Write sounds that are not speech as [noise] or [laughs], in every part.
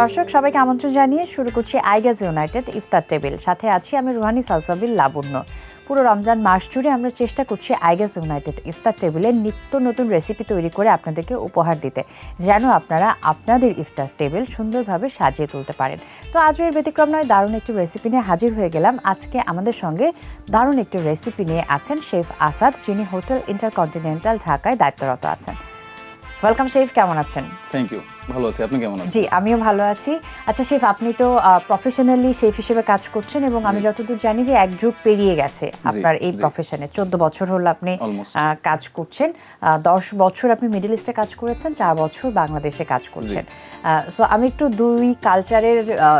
দর্শক, সবাইকে আমন্ত্রণ জানিয়ে শুরু করছি আইগাজ ইউনাইটেড ইফতার টেবিল। সাথে আছি আমি রুহানি সালসাবিল লাবণ্য। পুরো রমজান মাস জুড়ে আমরা চেষ্টা করছি আইগাজ ইউনাইটেড ইফতার টেবিলে নিত্য নতুন রেসিপি তৈরি করে আপনাদেরকে উপহার দিতে, যেন আপনারা আপনাদের ইফতার টেবিল সুন্দরভাবে সাজিয়ে তুলতে পারেন। তো আজও এর ব্যতিক্রম নয়, দারুণ একটি রেসিপি নিয়ে হাজির হয়ে গেলাম। আজকে আমাদের সঙ্গে দারুণ একটি রেসিপি নিয়ে আছেন শেফ আসাদ, যিনি হোটেল ইন্টারকন্টিনেন্টাল ঢাকায় দায়িত্বরত আছেন। ওয়েলকাম শেফ কেমন আছেন? থ্যাংক ইউ ভালো আছি। আপনি কেমন আছেন? জি আমিও ভালো আছি। আচ্ছা শেফ আপনি তো প্রফেশনালি শেফ হিসেবে কাজ করছেন এবং আমি যতদূর জানি যে এক যুগ পেরিয়ে গেছে আপনার এই প্রফেশনে চোদ্দ বছর হলো আপনি কাজ করছেন। দশ বছর আপনি মিডল ইস্টে কাজ করেছেন চার বছর বাংলাদেশে কাজ করছেন। সো আমি একটু দুই কালচারের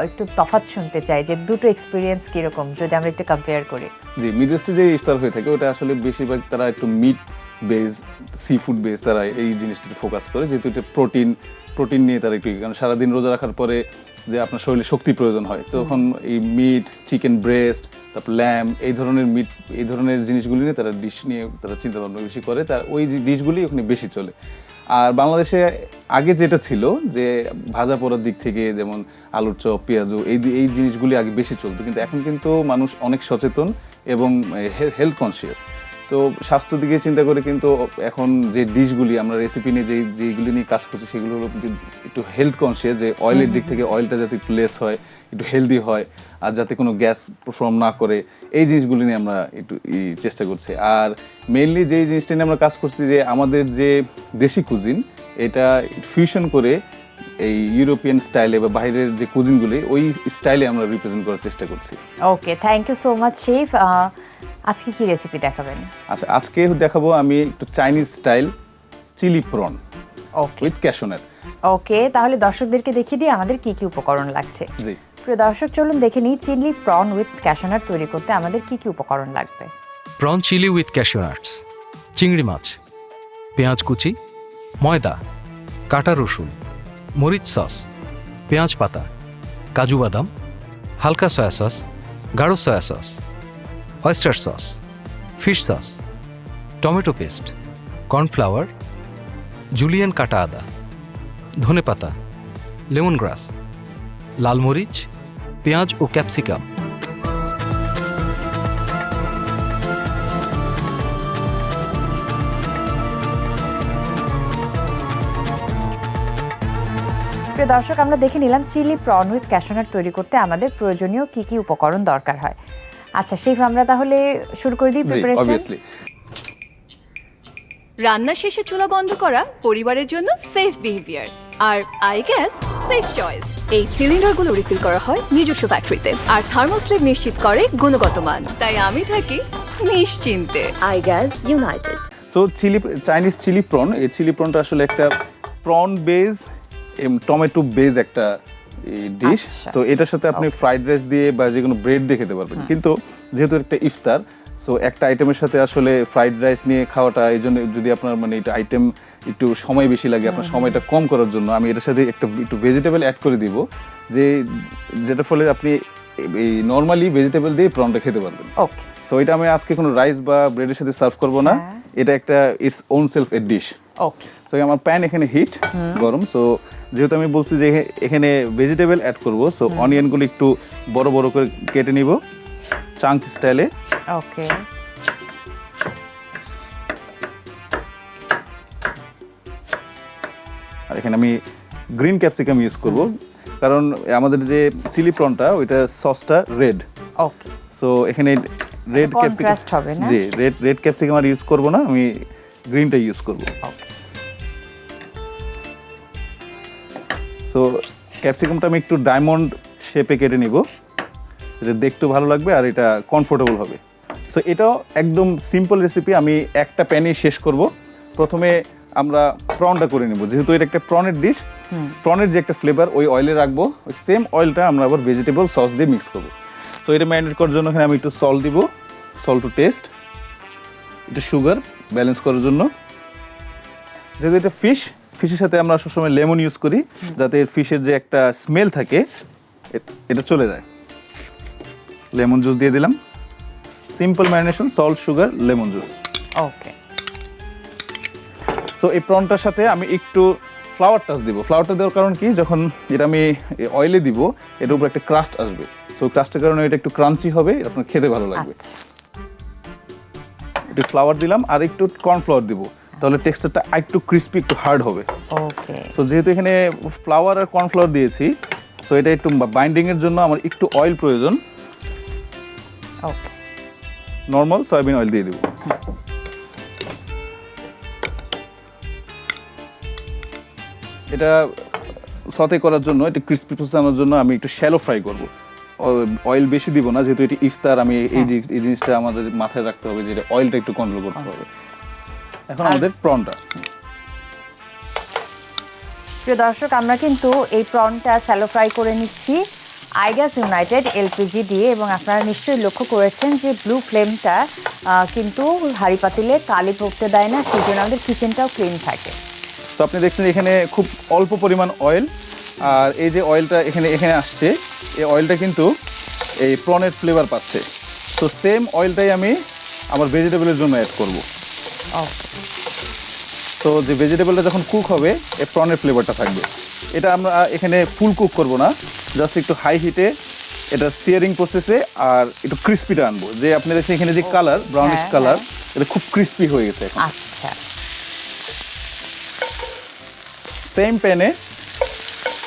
একটু তফাৎ শুনতে চাই যে দুটো এক্সপিরিয়েন্স কীরকম যদি আমরা একটু কম্পেয়ার করি। জি মিড ইস্টে যে ইফতার হয়ে থাকে ওটা আসলে বেশিরভাগ তারা একটু meat base sea food base তারা এই জিনিসটাতে ফোকাস করে, যেহেতু এটা প্রোটিন প্রোটিন নিয়ে তারা একটু, কারণ সারাদিন রোজা রাখার পরে যে আপনার শরীরে শক্তি প্রয়োজন হয় তখন এই মিট চিকেন ব্রেস্ট তারপর ল্যাম এই ধরনের মিট এই ধরনের জিনিসগুলি নিয়ে তারা ডিশ নিয়ে তারা চিন্তা ভাবনা বেশি করে তার ওই ডিশগুলি ওখানে বেশি চলে। আর বাংলাদেশে আগে যেটা ছিল যে ভাজা পোড়ার দিক থেকে যেমন আলুর চপ, পেঁয়াজু, এই এই জিনিসগুলি আগে বেশি চলতো, কিন্তু এখন কিন্তু মানুষ অনেক সচেতন এবং হেলথ কনসিয়াস তো স্বাস্থ্য দিকে চিন্তা করে কিন্তু এখন যে ডিশগুলি আমরা রেসিপি নিয়ে যেই যেইগুলি নিয়ে কাজ করছি সেগুলো হলো যে একটু হেলথ কনসিয়াস যে অয়েলের দিক থেকে অয়েলটা যাতে একটু লেস হয় একটু হেলদি হয় আর যাতে কোনো গ্যাস পারফর্ম না করে এই জিনিসগুলি নিয়ে আমরা একটু চেষ্টা করছি। আর মেইনলি যেই জিনিসটা নিয়ে আমরা কাজ করছি যে আমাদের যে দেশি কুজিন এটা ফিউশন করে এই ইউরোপিয়ান স্টাইলে বা বাইরের যে কুজিনগুলি ওই স্টাইলে আমরা রিপ্রেজেন্ট করার চেষ্টা করছি। Okay thank you so much chef আজকে কি রেসিপি দেখাবেন? আচ্ছা আজকে দেখাবো আমি একটু Chinese style chilli prawn okay with ক্যাশনের okay তাহলে দর্শকদেরকে দেখিয়ে দিই আমাদের কি কি উপকরণ লাগছে। জি। প্রিয় দর্শক চলুন দেখে নিই চিলি প্রন উইথ ক্যাশনার তৈরি করতে আমাদের কি কি উপকরণ লাগবে। Prawn chilli with cashew nuts চিংড়ি মাছ পেঁয়াজ কুচি ময়দা কাটা রসুন মরিচ সস, পেঁয়াজ পাতা, কাজু বাদাম, হালকা সয়া সস, গাঢ় soya sauce oyster sauce fish sauce, tomato paste, cornflour julienne কাটা আদা ধনে পাতা লেমন গ্রাস লাল মরিচ, পেঁয়াজ ও ক্যাপসিকাম প্রিয় দর্শক আমরা দেখে নিলাম চিলি প্রন উইথ ক্যাশনার তৈরি করতে আমাদের প্রয়োজনীয় কি কি উপকরণ দরকার হয়। আচ্ছা শেফ আমরা তাহলে শুরু করে দিই প্রিপারেশন রান্না শেষে চুলা বন্ধ করা পরিবারের জন্য সেফ বিহেভিয়ার আর আই গ্যাস সেফ চয়েস এই সিলিন্ডারগুলো রিফিল করা হয় নিজস্ব ফ্যাক্টরিতে আর থার্মোস্লেভ নিশ্চিত করে গুণগত মান। তাই আমি থাকি নিশ্চিন্তে। I gas united so chilli Chinese chilli prawn এই চিলি প্রনটা আসলে একটা প্রন বেজ টমেটো বেজ একটা ডিশ আচ্ছা। সো এটার সাথে আপনি ফ্রাইড রাইস দিয়ে বা যে কোনো ব্রেড দিয়ে খেতে পারবেন। কিন্তু যেহেতু একটা ইফতার সো একটা আইটেমের সাথে আসলে ফ্রাইড রাইস নিয়ে খাওয়াটা এই জন্য যদি আপনার মানে এটা আইটেম একটু সময় বেশি লাগে আপনার সময়টা কম করার জন্য আমি এটার সাথে একটা একটু ভেজিটেবল অ্যাড করে দিব যে যেটার ফলে আপনি এই নর্মালি ভেজিটেবল দিয়ে প্রনটা খেতে পারবেন। ওকে সো এটা আমি আজকে কোনো রাইস বা ব্রেডের সাথে সার্ভ করব না। হ্যাঁ। এটা একটা its own self a dish okay so আমার প্যান এখানে হিট গরম। সো যেহেতু আমি বলছি যে এখানে ভেজিটেবল অ্যাড করব সো অনিয়নগুলো একটু বড় বড় করে কেটে নিব চাঙ্ক স্টাইলে ওকে আর এখানে আমি গ্রিন ক্যাপসিকাম ইউজ করব। কারণ আমাদের যে চিলি প্রনটা ওইটা সসটা রেড ওকে সো এখানে রেড Contrast হবে না? জি রেড রেড ক্যাপসিকাম আর ইউজ করব না আমি গ্রিনটা ইউজ করব। সো ক্যাপসিকামটা আমি একটু ডায়মন্ড শেপে কেটে নিব এটা দেখতেও ভালো লাগবে আর এটা কমফোর্টেবল হবে। সো এটাও একদম সিম্পল রেসিপি আমি একটা প্যানে শেষ করব। প্রথমে আমরা প্রনটা করে নেব যেহেতু এটা একটা প্রনের ডিশ প্রনের যে একটা ফ্লেভার ওই অয়েলে রাখব সেম অয়েলটা আমরা আবার ভেজিটেবল সস দিয়ে মিক্স করব। সো এটা ম্যারিনেট করার জন্য এখানে আমি একটু সল্ট দিব। সল্ট টু টেস্ট একটু সুগার ব্যালেন্স করার জন্য। যেহেতু এটা ফিশ ফিশের সাথে আমরা সবসময় লেমন ইউজ করি যাতে ফিশের যে একটা স্মেল থাকে এটা চলে যায়। লেমন জুস দিয়ে দিলাম। Simple marination salt sugar lemon juice okay so এই প্রনটার সাথে আমি একটু ফ্লাওয়ার টাচ দিব। ফ্লাওয়ারটা দেওয়ার কারণ কি? যখন এটা আমি অয়েলে দিব এটার উপর একটা ক্রাস্ট আসবে। সো ক্রাস্টের কারণে এটা একটু ক্রাঞ্চি হবে আপনার খেতে ভালো লাগবে। আচ্ছা। একটু ফ্লাওয়ার দিলাম আর একটু কর্নফ্লাওয়ার দিব। তাহলে টেক্সচারটা একটু ক্রিস্পি একটু হার্ড হবে। ওকে। সো যেহেতু এখানে ফ্লাওয়ার আর কর্নফ্লাওয়ার দিয়েছি সো এটা একটু বাইন্ডিং এর জন্য আমার একটু অয়েল প্রয়োজন। ওকে। নর্মাল সয়াবিন অয়েল দিয়ে দেবো। এটা সতে করার জন্য একটু ক্রিস্পি আনার জন্য আমি একটু শ্যালো ফ্রাই করব। অয়েল বেশি দিব না যেহেতু এটি ইফতার আমি এই যে- এই জিনিসটা আমাদের মাথায় রাখতে হবে যে অয়েলটা একটু কন্ট্রোল করতে হবে। এখন আমাদের প্রনটা প্রিয় দর্শক আমরা কিন্তু এই প্রনটা শ্যালো ফ্রাই করে নিচ্ছি আইগাস ইউনাইটেড এলপিজি দিয়ে এবং আপনারা নিশ্চয়ই লক্ষ্য করেছেন যে ব্লু ফ্লেমটা কিন্তু হাড়ি পাতিলে কালি পড়তে দেয় না সেই জন্য আমাদের কিচেনটাও ক্লিন থাকে। তো আপনি দেখছেন এখানে খুব অল্প পরিমাণ অয়েল আর এই যে অয়েলটা এখানে এখানে আসছে এই অয়েলটা কিন্তু এই প্রনের ফ্লেভার পাচ্ছে। তো সেম অয়েলটাই আমি আমার ভেজিটেবলের জন্য অ্যাড করব। তো যে ভেজিটেবলটা যখন কুক হবে এই প্রনের ফ্লেভারটা থাকবে। এটা আমরা এখানে ফুল কুক করব না। জাস্ট একটু হাই হিটে এটা সিয়ারিং প্রসেসে আর একটু ক্রিস্পিটা আনব। যে আপনি দেখছেন এখানে যে কালার ব্রাউনিশ কালার এটা খুব ক্রিস্পি হয়ে গেছে আচ্ছা। সেম প্যানে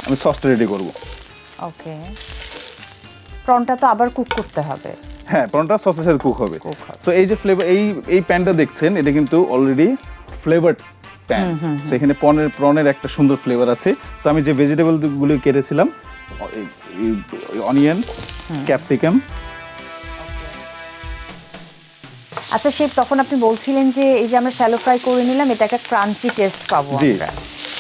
আমি সসটা রেডি করব। ওকে প্রনটা তো আবার কুক করতে হবে। হ্যাঁ প্রনটা সসের সাথে কুক হবে। সো এই যে ফ্লেভার এই এই প্যানটা দেখছেন এটা কিন্তু অলরেডি ফ্লেভারড প্যান সো এখানে প্রনের প্রনের একটা সুন্দর ফ্লেভার আছে। সো আমি যে ভেজিটেবলগুলো কেটেছিলাম অনিয়ন ক্যাপসিকাম আচ্ছা শেফ তখন আপনি বলছিলেন যে এই যে আমরা শ্যালো ফ্রাই করে নিলাম এটা একটা ক্রাঞ্চি টেস্ট পাবো আমরা।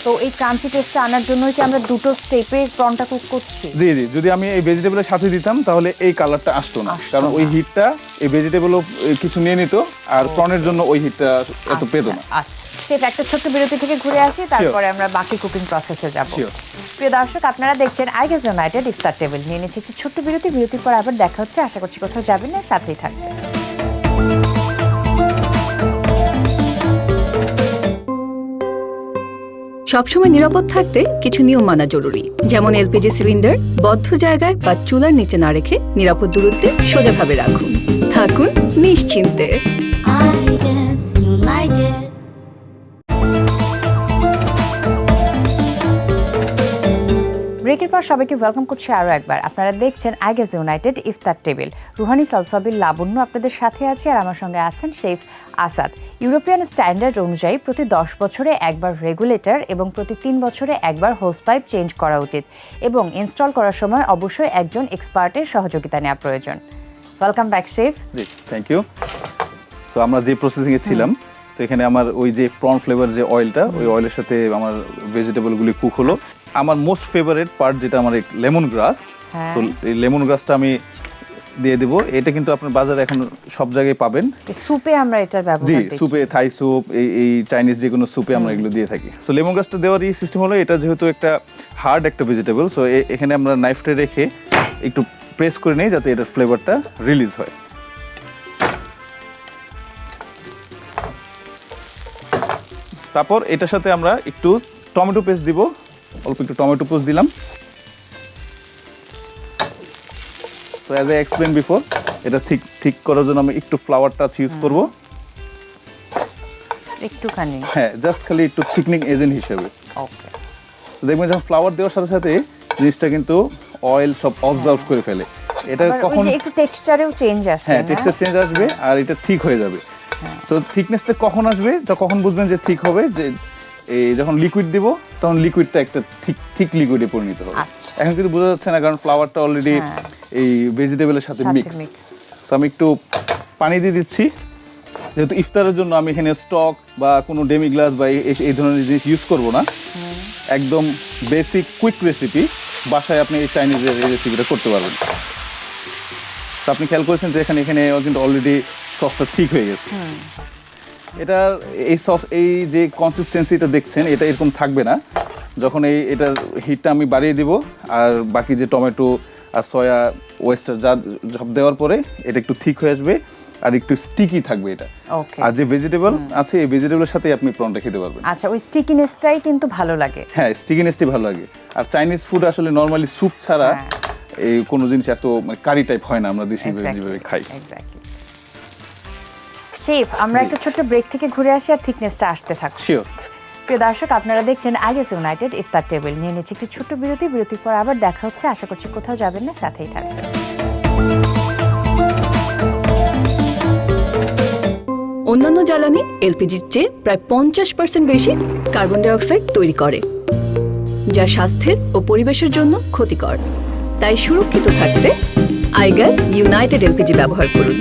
তো এই ক্রাঞ্চি টেস্টটা আনার জন্য কি আমরা দুটো স্টেপে প্রনটা কুক করছি? জি জি। যদি আমি এই ভেজিটেবলের সাথে দিতাম তাহলে এই কালারটা আসতো না। কারণ ওই। হিটটা এই ভেজিটেবলও কিছু নিয়ে নিত আর প্রনের জন্য ওই হিটটা এত পেত না। আচ্ছা। একটা ছোট্ট বিরতি থেকে ঘুরে আসি তারপরে আমরা বাকি কুকিং প্রসেসে যাব. প্রিয় দর্শক আপনারা দেখছেন আইগেস ইউনাইটেড ইফতার টেবিল নিয়ে নিচ্ছে একটি ছোট্ট বিরতি বিরতির পর আবার দেখা হচ্ছে। আশা করছি কোথাও যাবেন না সাথেই থাকবেন। সবসময় নিরাপদ থাকতে কিছু নিয়ম মানা জরুরি। যেমন এলপিজি সিলিন্ডার, বদ্ধ জায়গায় বা চুলার নিচে না রেখে নিরাপদ দূরত্বে সোজাভাবে রাখুন। থাকুন নিশ্চিন্তে। ব্রেকের পর সবাইকে ওয়েলকাম করছি আরও একবার। আপনারা দেখছেন আইগেস ইউনাইটেড ইফতার টেবিল। রুহানি সালসাবিল লাবণ্য আপনাদের সাথে আছে আর আমার সঙ্গে আছেন শেফ আসাদ ইউরোপিয়ান স্ট্যান্ডার্ড অনুযায়ী প্রতি দশ বছরে একবার রেগুলেটর এবং প্রতি তিন বছরে একবার হোস পাইপ চেঞ্জ করা উচিত এবং ইনস্টল করার সময় অবশ্যই একজন এক্সপার্টের সহযোগিতা নেওয়া প্রয়োজন। ওয়েলকাম ব্যাক শেফ জি থ্যাংক ইউ সো আমরা যে প্রসেসিংয়ে ছিলাম সেখানে আমার ওই যে প্রন ফ্লেভার যে অয়েলটা ওই অয়েলের সাথে আমার ভেজিটেবলগুলি কুক হলো। আমার মোস্ট ফেভারিট পার্ট যেটা আমার লেমন গ্রাস হ্যাঁ। সো এই লেমন গ্রাসটা আমি দিয়ে দেবো। এটা কিন্তু আপনার বাজারে এখন সব জায়গায় পাবেন। সুপে আমরা এটা ব্যবহার দেখি। সুপে থাই স্যুপ এই এই চাইনিজ যে কোনো স্যুপে আমরা এগুলো দিয়ে থাকি। সো লেমন গ্রাসটা দেওয়ার এই সিস্টেম হলো এটা যেহেতু একটা হার্ড একটা ভেজিটেবল সো এখানে আমরা নাইফটা রেখে একটু প্রেস করে নিই যাতে এটার ফ্লেভারটা রিলিজ হয়। তারপর এটার সাথে আমরা একটু টমেটো পেস্ট দিব। অল্প একটু টমেটো পেস্ট দিলাম। So as I explain before এটা ঠিক ঠিক করার জন্য আমি একটু ফ্লাওয়ার টাচ ইউজ করব। একটুখানি। হ্যাঁ জাস্ট খালি একটু থিকনিং এজেন্ট হিসেবে। ওকে দেখবেন যখন ফ্লাওয়ার দেওয়ার সাথে সাথে জিনিসটা কিন্তু অয়েল সব অবজার্ভ করে ফেলে। এটা কখন একটু টেক্সচারেও চেঞ্জ আসে হ্যাঁ? টেক্সচার চেঞ্জ আসবে আর এটা ঠিক হয়ে যাবে। সো থিকনেসটা কখন আসবে? কখন বুঝবেন যে ঠিক হবে? যে এই যখন লিকুইড দিব তখন লিকুইডটা একটা ঠিক ঠিক লিকুইডে পরিণত হবে। আচ্ছা। এখন কিন্তু বোঝা যাচ্ছে না কারণ ফ্লাওয়ারটা অলরেডি হ্যাঁ। এই ভেজিটেবলের সাথে মিক্স সো আমি একটু পানি দিয়ে দিচ্ছি। যেহেতু ইফতারের জন্য আমি এখানে স্টক বা কোনো ডেমি গ্লাস বা এই- এই ধরনের জিনিস ইউজ করব না। একদম বেসিক কুইক রেসিপি বাসায় আপনি এই চাইনিজের এই রেসিপিটা করতে পারবেন। তো আপনি খেয়াল করেছেন যে এখানে এখানে কিন্তু অলরেডি সসটা ঠিক হয়ে গেছে। এটা এই সস এই যে কনসিস্টেন্সিটা দেখছেন এটা এরকম থাকবে না। যখন এই এটার হিটটা আমি বাড়িয়ে দিব আর বাকি যে টমেটো আর সয়া ওয়েস্টার যা ঝপ দেওয়ার পরে এটা একটু ঠিক হয়ে আসবে আর একটু স্টিকি থাকবে এটা। আর যে ভেজিটেবল আছে এই ভেজিটেবলের সাথে আপনি প্রনটা খেতে পারবেন। আচ্ছা ওই স্টিকিনেসটাই কিন্তু ভালো লাগে। হ্যাঁ স্টিকিনেসটি ভালো লাগে। আর চাইনিজ ফুড আসলে নর্মালি স্যুপ ছাড়া হ্যাঁ। এই কোনো জিনিস এত মানে কারি টাইপ হয় না আমরা দেশি যেভাবে খাই। এক্স্যাক্টলি শেফ আমরা একটা ছোট্ট ব্রেক থেকে ঘুরে আসি আর থিকনেসটা আসতে থাকো শিওর প্রিয় দর্শক আপনারা দেখছেন আইগেস ইউনাইটেড ইফতার টেবিল। নিয়ে নিচ্ছি একটি ছোট্ট বিরতি বিরতির পর আবার দেখা হচ্ছে। আশা করছি কোথাও যাবেন না সাথেই থাকবেন অন্যান্য জ্বালানি এলপিজির চেয়ে প্রায় পঞ্চাশ পার্সেন্ট বেশি কার্বন ডাইঅক্সাইড তৈরি করে যা স্বাস্থ্যের ও পরিবেশের জন্য ক্ষতিকর। তাই সুরক্ষিত থাকতে আইগ্যাস ইউনাইটেড এলপিজি ব্যবহার করুন।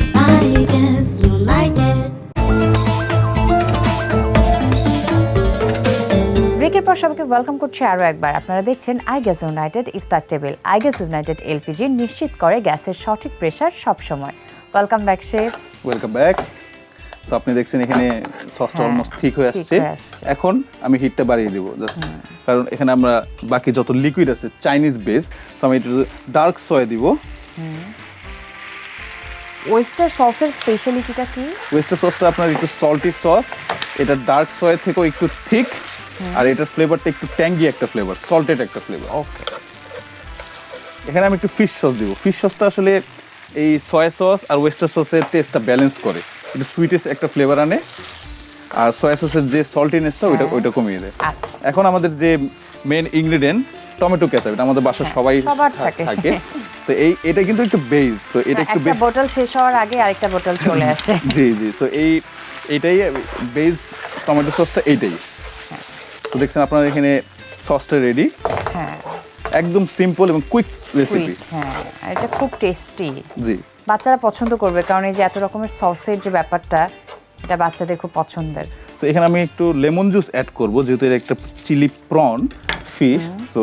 সবাইকে ওয়েলকাম করছি আরও একবার। আপনারা দেখছেন I gas United iftar table. I gas united LPG নিশ্চিত করে গ্যাসের সঠিক প্রেশার সবসময়। Welcome back chef welcome back so আপনি দেখছেন এখানে সসটা অলমোস্ট ঠিক হয়ে আসছে। এখন আমি হিটটা বাড়িয়ে দেবো জাস্ট কারণ এখানে আমরা বাকি যত লিকুইড আছে চাইনিজ বেস সো আমি একটু ডার্ক সয় দিব। ওয়েস্টার সসের স্পেশালিটিটা কি? ওয়েস্টার সসটা আপনার একটু সল্টি সস এটা ডার্ক সয় থেকেও একটু থিক আর এটার ফ্লেভারটা একটু ট্যাঙ্গি একটা ফ্লেভার সল্টেড একটা ফ্লেভার ওকে এখানে আমি একটু ফিশ সস দিব। ফিশ সসটা আসলে এই সয়া সস আর ওয়েস্টার সসের টেস্টটা ব্যালেন্স করে। একটু সুইটেস্ট একটা ফ্লেভার আনে আর সয়া সসের যে সল্টিনেসটা ওইটা হ্যাঁ। ওইটা কমিয়ে দেয়। আচ্ছা। এখন আমাদের যে মেন ইনগ্রেডিয়েন্ট টমেটো কেচাপ এটা আমাদের বাসার সবাই হ্যাঁ, সবার থা- থাকে। তো এই এটা কিন্তু একটু বেস তো এটা একটু একটা বোতল শেষ হওয়ার আগে আরেকটা বোতল চলে [laughs] আসে। জি জি। সো এই এইটাই বেস টমেটো সসটা এইটাই তো দেখছেন আপনার এখানে সসটা রেডি হ্যাঁ। একদম সিম্পল এবং কুইক রেসিপি হ্যাঁ। আর এটা খুব টেস্টি জি। বাচ্চারা পছন্দ করবে কারণ এই যে এত রকমের সসের যে ব্যাপারটা এটা বাচ্চাদের খুব পছন্দের। সো এখানে আমি একটু লেমন জুস অ্যাড করব যেহেতু এটা একটা চিলি প্রন ফিশ সো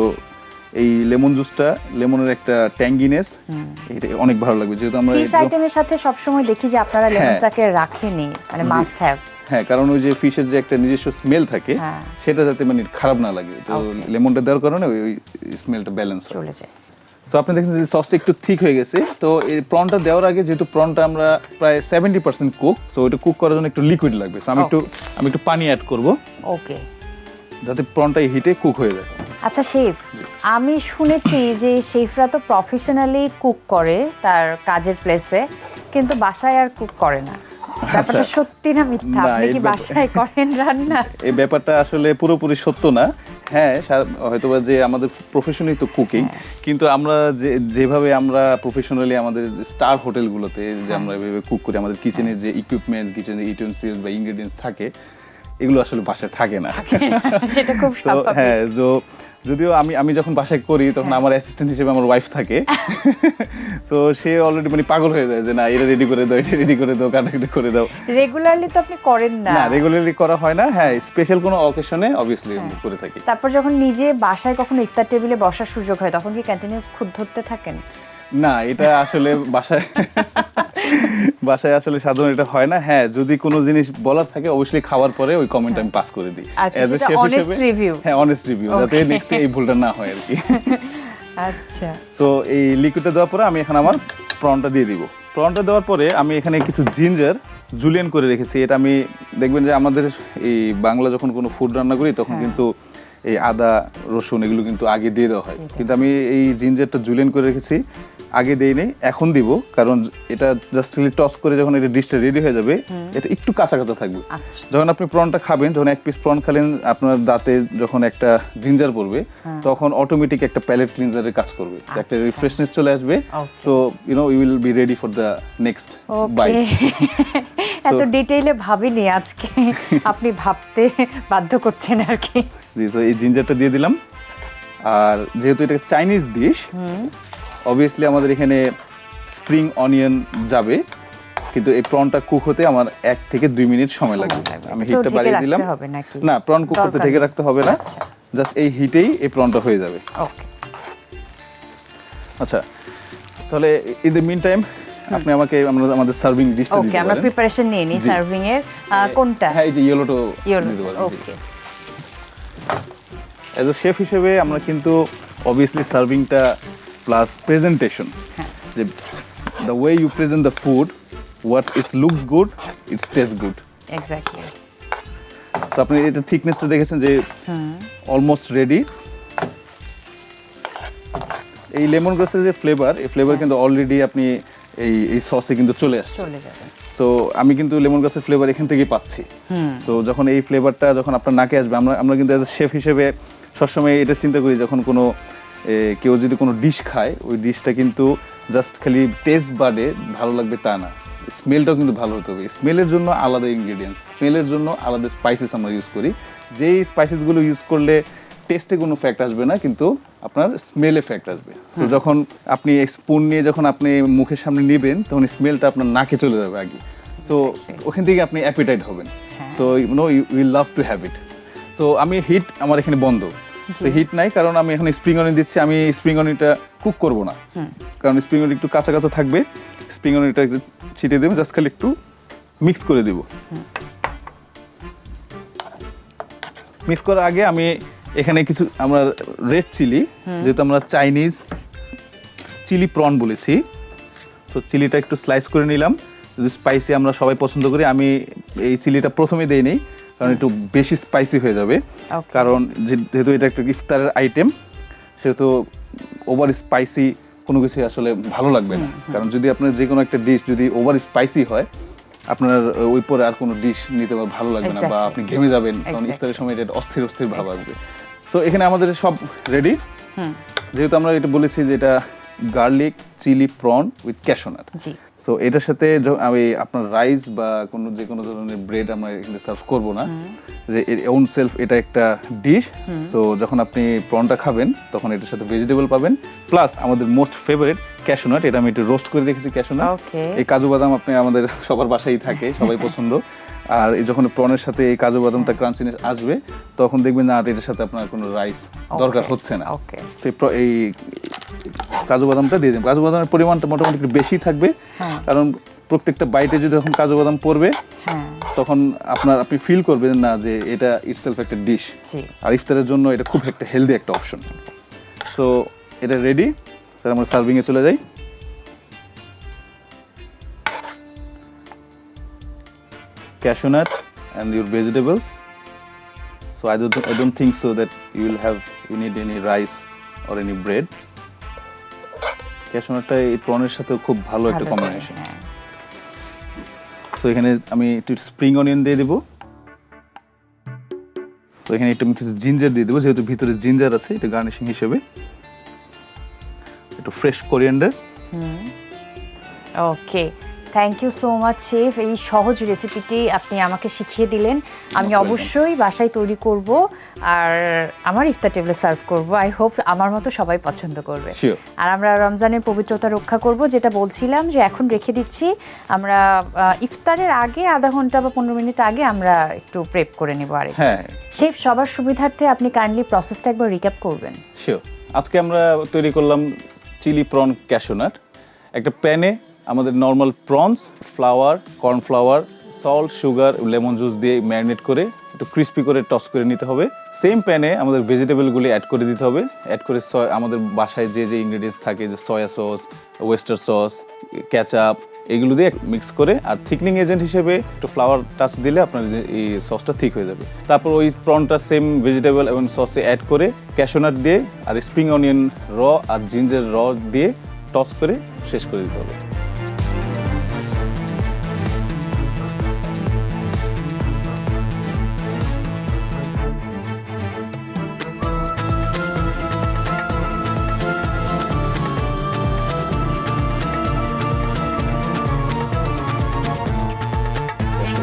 এই লেমন জুসটা লেমনের একটা ট্যাঙ্গিনেস এটা অনেক ভালো লাগবে যেহেতু আমরা ফিশ আইটেমের সাথে সবসময় দেখি যে আপনারা হ্যাঁ। লেমনটাকে রাখেনি মানে মাস্ট হ্যাভ হ্যাঁ কারণ ওই যে ফিশের যে একটা নিজস্ব স্মেল থাকে হ্যাঁ। সেটা যাতে মানে খারাপ না লাগে। তো লেমনটা দেওয়ার কারণে ওই স্মেলটা ব্যালেন্স হয়। চলে যায়। সো আপনি দেখছেন যে সসটা একটু ঠিক হয়ে গেছে। তো এই প্রনটা দেওয়ার আগে যেহেতু প্রনটা আমরা প্রায় সেভেন্টি পার্সেন্ট কুক সো ওইটা কুক করার জন্য একটু লিকুইড লাগবে। সো আমি একটু আমি একটু পানি অ্যাড করব। ওকে যাতে প্রনটা হিটে কুক হয়ে যায়। আচ্ছা শেফ আমি শুনেছি যে শেফরা তো প্রফেশনালি কুক করে তার কাজের প্লেসে কিন্তু বাসায় আর কুক করে না। ব্যাপারটা সত্যি না মিথ্যা? আপনি কি বাসায় করেন রান্না? [laughs] এই ব্যাপারটা আসলে পুরোপুরি সত্য না। হ্যাঁ হয়তোবা যে আমাদের প্রফেশনই তো কুকিং কিন্তু আমরা যে যেভাবে আমরা প্রফেশনালি আমাদের স্টার হোটেলগুলোতে যে আমরা এভাবে কুক করি আমাদের কিচেনে যে ইকুইপমেন্ট কিচেনে ইউটেন্সিলস বা ইনগ্রেডিয়েন্টস থাকে এগুলো আসলে বাসায় থাকে না। সেটা খুব [laughs] হ্যাঁ তো যদিও আমি আমি যখন বাসায় করি তখন আমার অ্যাসিস্ট্যান্ট হিসেবে আমার ওয়াইফ থাকে। [laughs] সো সে অলরেডি মানে পাগল হয়ে যায় যে না এটা রেডি করে দাও এটা রেডি করে দাও কাটাকাটি করে দাও। রেগুলারলি তো আপনি করেন না। না রেগুলারলি করা হয় না। হ্যাঁ স্পেশাল কোনো অকেশনে অবভিয়াসলি করে থাকি। তারপর যখন নিজে বাসায় কখনো ইফতার টেবিলে বসার সুযোগ হয় তখন কি কন্টিনিউস খুদ ধরতে থাকেন? না এটা আসলে বাসায় [laughs] বাসায় আসলে সাধারণ এটা হয় না। হ্যাঁ যদি কোনো জিনিস বলার থাকে অবশ্যই খাওয়ার পরে ওই কমেন্ট আমি পাস করে দিই। সেটা chef honest হিসেবে- হ্যাঁ অনেস্ট রিভিউ যাতে. নেক্সট এই ভুলটা না হয় আর কি। [laughs] আচ্ছা। সো এই লিকুইডটা দেওয়ার পরে আমি এখন আমার প্রনটা দিয়ে দিব। প্রনটা দেওয়ার পরে আমি এখানে কিছু জিঞ্জার জুলিয়ান করে রেখেছি। এটা আমি দেখবেন যে আমাদের এই বাংলা যখন কোনো ফুড রান্না করি তখন হ্যাঁ। কিন্তু এই আদা রসুন এগুলো কিন্তু আগে দিয়ে দেওয়া হয়। কিন্তু আমি এই জিঞ্জারটা জুলিয়ান করে রেখেছি। আগে দেই নেই এখন দিব কারণ এটা জাস্ট টস করে যখন এটা ডিশটা রেডি হয়ে যাবে এটা একটু কাঁচা কাঁচা থাকবে। আচ্ছা। যখন আপনি প্রনটা খাবেন যখন এক পিস প্রন খালেন আপনার দাঁতে যখন একটা জিঞ্জার পড়বে হ্যাঁ। তখন অটোমেটিক একটা প্যালেট ক্লিনজারের কাজ করবে একটা আচ্ছা। রিফ্রেশনেস চলে আসবে। So you know you will be ready for the next bite এত ডিটেইলে ভাবিনি আজকে। [laughs] আপনি ভাবতে বাধ্য করছেন আর কি। জি সো এই জিঞ্জারটা দিয়ে দিলাম। আর যেহেতু এটা চাইনিজ ডিশ অবভিয়াসলি আমাদের এখানে স্প্রিং অনিয়ন যাবে কিন্তু এই প্রনটা কুক হতে আমার এক থেকে দুই মিনিট সময় লাগবে। আমি হিটটা বাড়িয়ে দিলাম। না প্রন কুক করতে ঢেকে রাখতে হবে না। আচ্ছা। জাস্ট এই হিটেই এই প্রনটা হয়ে যাবে। আচ্ছা তাহলে ইন দ্য মিন টাইম আপনি আমাকে আমরা আমাদের সার্ভিং ডিশটা ওকে আমরা প্রিপারেশন নিয়ে নিই সার্ভিং এর। কোনটা? হ্যাঁ এই যে ইয়েলোটো ইয়েলো দিতে পারেন ওকে অ্যাজ এ শেফ হিসেবে আমরা কিন্তু অবভিয়াসলি সার্ভিংটা প্লাস প্রেজেন্টেশন হ্যাঁ। যে the way you present the food what is looks good it's taste good exactly তো আপনি এটা থিকনেসটা দেখেছেন যে অলমোস্ট রেডি এই লেমন গ্রাসের যে ফ্লেভার এই ফ্লেভার কিন্তু অলরেডি আপনি এই এই সসে কিন্তু চলে আসছে। সো আমি কিন্তু লেমন গ্রাসের ফ্লেভার এখান থেকেই পাচ্ছি। সো যখন এই ফ্লেভারটা যখন আপনার নাকে আসবে আমরা আমরা কিন্তু অ্যাজ শেফ হিসেবে সবসময় এটা চিন্তা করি যখন কোনো এ, কেউ যদি কোনো ডিশ খায় ওই ডিশটা কিন্তু জাস্ট খালি টেস্ট বাদে ভালো লাগবে তা না। স্মেলটাও কিন্তু ভালো হতে হবে। স্মেলের জন্য আলাদা ইনগ্রেডিয়েন্টস স্মেলের জন্য আলাদা স্পাইসেস আমরা ইউজ করি। যেই স্পাইসেসগুলো ইউজ করলে টেস্টে কোনো ফ্যাক্ট আসবে না কিন্তু আপনার স্মেলে ফ্যাক্ট আসবে। সো যখন আপনি স্পুন নিয়ে যখন আপনি মুখের সামনে নেবেন তখন স্মেলটা আপনার নাকে চলে যাবে আগে। সো ওখান থেকে আপনি অ্যাপিটাইট হবেন। So you know you will love to have it so আমি হিট আমার এখানে বন্ধ। সো হিট নাই কারণ আমি এখন স্প্রিং অনিয়ন দিচ্ছি আমি স্প্রিং অনিয়নটা কুক করব না। কারণ স্প্রিং অনিয়ন একটু কাঁচা কাঁচা থাকবে স্প্রিং অনিয়নটা একটু ছিটিয়ে দেবো জাস্ট খালি একটু মিক্স করে দেবো। মিক্স করার আগে আমি এখানে কিছু আমরা রেড চিলি যেহেতু আমরা চাইনিজ চিলি প্রন বলেছি তো চিলিটা একটু স্লাইস করে নিলাম। যদি স্পাইসি আমরা সবাই পছন্দ করি আমি এই চিলিটা প্রথমে দেই নিই কারণ একটু বেশি স্পাইসি হয়ে যাবে। কারণ যেহেতু এটা একটা ইফতারের আইটেম সেহেতু ওভার স্পাইসি কোনো কিছু আসলে ভালো লাগবে না। কারণ যদি আপনার যে কোনো একটা ডিশ যদি ওভার স্পাইসি হয় আপনার ওই পরে আর কোনো ডিশ নিতে ভালো লাগবে না বা আপনি ঘেমে যাবেন কারণ. ইফতারের সময় এটা অস্থির অস্থির ভাব আসবে। সো এখানে আমাদের সব রেডি যেহেতু আমরা এটা বলেছি যে এটা garlic chilli prawn with cashew nut G. So এটার সাথে আমি আপনার রাইস বা কোনো যে কোনো ধরনের ব্রেড আমরা এখানে সার্ভ করব না। যে ওন সেলফ এটা একটা ডিশ সো যখন আপনি প্রনটা খাবেন তখন এটার সাথে ভেজিটেবল পাবেন। প্লাস আমাদের মোস্ট ফেভারিট ক্যাশোনাট এটা আমি একটু রোস্ট করে রেখেছি ক্যাশোনাট এই কাজু বাদাম আপনি আমাদের [laughs] সবার বাসায় থাকে সবাই [laughs] পছন্দ। আর এই যখন প্রনের সাথে এই কাজু বাদামটা ক্রাঞ্চিনেস আসবে তখন দেখবেন না আর এটার সাথে আপনার কোনো রাইস দরকার হচ্ছে না। Okay. সেই এই কাজু বাদামটা দিয়ে দেবেন কাজু বাদামের পরিমাণটা মোটামুটি একটু বেশি থাকবে হ্যাঁ। কারণ প্রত্যেকটা বাইটে যদি যখন কাজু বাদাম পড়বে হ্যাঁ। তখন আপনার আপনি ফিল করবেন না যে এটা ইটসেলফ একটা ডিশ আর ইফতারের জন্য এটা খুব একটা হেলদি একটা অপশন সো এটা রেডি স্যার আমরা সার্ভিংয়ে চলে যাই। Cashew nut and your vegetables. So i don't i don't think so that you will have you need any rice or any bread. Cashew nutটা এই প্রনের সাথে খুব ভালো একটা কম্বিনেশন যায়, হ্যাঁ। সো এখানে আমি একটু স্প্রিং অনিয়ন দিয়ে দেবো। তো এখানে একটু কিছু জিঞ্জার দিয়ে দেবো যেহেতু ভিতরে জিঞ্জার আছে এটা গার্নিশিং হিসেবে। একটু fresh coriander okay thank you so much chef এই সহজ রেসিপিটি আপনি আমাকে শিখিয়ে দিলেন। আমি অবশ্যই। বাসায় তৈরি করব আর আমার ইফতার টেবিলে সার্ভ করব। আই হোপ আমার মতো সবাই পছন্দ করবে। আর আমরা রমজানের পবিত্রতা রক্ষা করব যেটা বলছিলাম যে এখন রেখে দিচ্ছি। আমরা ইফতারের আগে আধা ঘণ্টা বা পনেরো মিনিট আগে আমরা একটু প্রেপ করে নেব আর হ্যাঁ। শেফ সবার সুবিধার্থে আপনি কাইন্ডলি প্রসেসটা একবার রিক্যাপ করবেন। শিওর আজকে আমরা তৈরি করলাম চিলি প্রন ক্যাশোনাট একটা প্যানে আমাদের normal prawns flour cornflour salt sugar lemon juice দিয়ে ম্যারিনেট করে একটু ক্রিস্পি করে টস করে নিতে হবে। সেম প্যানে আমাদের ভেজিটেবলগুলি অ্যাড করে দিতে হবে। অ্যাড করে সয় আমাদের বাসায় যে যে ইনগ্রেডিয়েন্টস থাকে, যে soya sauce oyster sauce ketchup এগুলো দিয়ে মিক্স করে আর থিকনিং এজেন্ট হিসেবে একটু ফ্লাওয়ার টাচ দিলে আপনার এই সসটা ঠিক হয়ে যাবে। তারপর ওই প্রনটা সেম ভেজিটেবল এবং সসে অ্যাড করে ক্যাশোনাট দিয়ে আর স্প্রিং অনিয়ন র আর জিঞ্জার র দিয়ে টস করে শেষ করে দিতে হবে।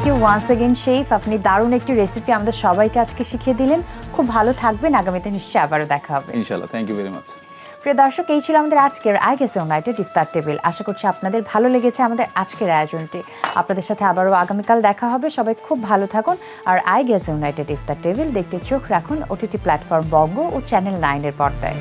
কি ওয়ান্স এগেন শেফ আপনি দারুণ একটি রেসিপি আমাদের সবাইকে আজকে শিখিয়ে দিলেন। খুব ভালো থাকবেন। আগামীতে নিশ্চয়ই আবারও দেখা হবে। ইনশাল্লাহ থ্যাংক ইউ ভেরি মাচ প্রিয় দর্শক এই ছিল আমাদের আজকের আই গেস ইউনাইটেড ইফতার টেবিল। আশা করছি আপনাদের ভালো লেগেছে আমাদের আজকের আয়োজনটি। আপনাদের সাথে আবারও আগামীকাল দেখা হবে। সবাই খুব ভালো থাকুন। আর আই গেস ইউনাইটেড ইফতার টেবিল দেখতে চোখ রাখুন। ওটিটি প্ল্যাটফর্ম বঙ্গ ও চ্যানেল নাইনের পর্দায়।